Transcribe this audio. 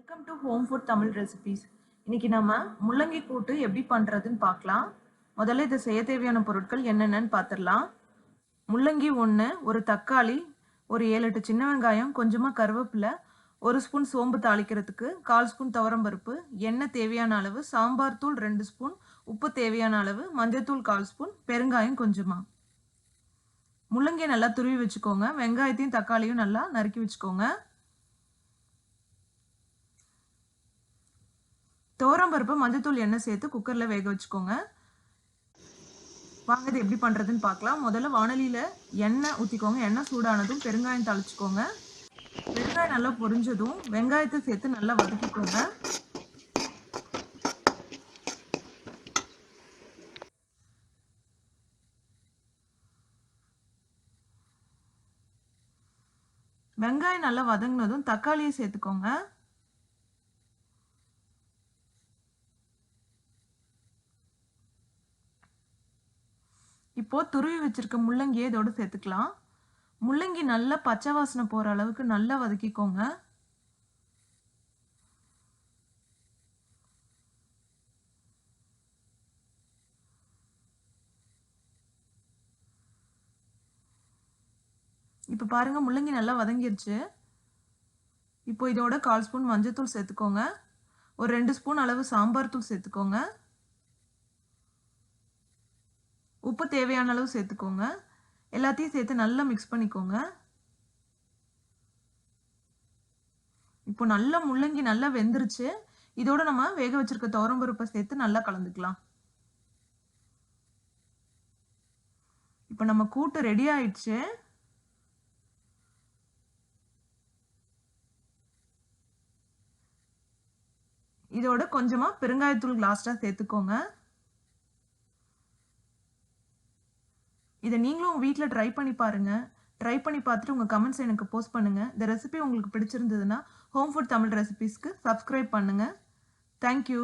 Welcome to home food Tamil recipes இன்னைக்கு நம்ம முள்ளங்கி கூட்டு எப்படி பண்ணுறதுன்னு பார்க்கலாம். முதல்ல இதை செய்ய தேவையான பொருட்கள் என்னென்னு பார்த்துடலாம். முள்ளங்கி ஒன்று ஒரு தக்காளி ஒரு ஏழு எட்டு சின்ன வெங்காயம் கொஞ்சமாக கருவேப்பிலை ஒரு ஸ்பூன் சோம்பு தாளிக்கிறதுக்கு கால் ஸ்பூன் துவரம்பருப்பு எண்ணெய் தேவையான அளவு சாம்பார் தூள் ரெண்டு ஸ்பூன் உப்பு தேவையான அளவு மஞ்சத்தூள் கால் ஸ்பூன் பெருங்காயம் கொஞ்சமாக முள்ளங்கியை நல்லா துருவி வச்சுக்கோங்க. வெங்காயத்தையும் தக்காளியும் நல்லா நறுக்கி வச்சுக்கோங்க. பருப்பு மஞ்சத்தூள் எண்ணெய் சேர்த்து குக்கரில் வேக வச்சுக்கோங்க. வாங்க இது எப்படி பண்ணுறதுன்னு பார்க்கலாம். முதல்ல வானலியில் எண்ணெய் ஊற்றிக்கோங்க எண்ணெய் சூடானதும் பெருங்காயம் தழிச்சிக்கோங்க வெங்காயம் நல்லா பொரிஞ்சதும் வெங்காயத்தை சேர்த்து நல்லா வதக்கிக்கோங்க. வெங்காயம் நல்லா வதங்கினதும் தக்காளியை சேர்த்துக்கோங்க. இப்போ துருவி வச்சிருக்க முள்ளங்கியை இதோட சேர்த்துக்கலாம். முள்ளங்கி நல்லா பச்சை வாசனை போற அளவுக்கு நல்லா வதக்கிக்கோங்க. இப்போ பாருங்க முள்ளங்கி நல்லா வதங்கிருச்சு. இப்போ இதோட கால் ஸ்பூன் மஞ்சத்தூள் சேர்த்துக்கோங்க. ஒரு ரெண்டு ஸ்பூன் அளவு சாம்பார் தூள் சேர்த்துக்கோங்க. உப்பு தேவையான அளவு சேர்த்துக்கோங்க. எல்லாத்தையும் சேர்த்து நல்லா மிக்ஸ் பண்ணிக்கோங்க. இப்போ நல்லா முள்ளங்கி நல்லா வெந்துருச்சு. இதோட நம்ம வேக வச்சிருக்க துவரம்பருப்பை சேர்த்து நல்லா கலந்துக்கலாம். இப்போ நம்ம கூட்டு ரெடி ஆயிடுச்சு. இதோட கொஞ்சமா பெருங்காயத்தூள் லாஸ்டா சேர்த்துக்கோங்க. இதை நீங்களும் வீட்டில் ட்ரை பண்ணி பாருங்கள் ட்ரை பண்ணி பார்த்துட்டு உங்கள் கமெண்ட்ஸ் எனக்கு போஸ்ட் பண்ணுங்கள் இந்த ரெசிபி உங்களுக்கு பிடிச்சிருந்ததுன்னா ஹோம் ஃபுட் தமிழ் ரெசிபீஸ்க்கு சப்ஸ்கிரைப் பண்ணுங்கள் தேங்க்யூ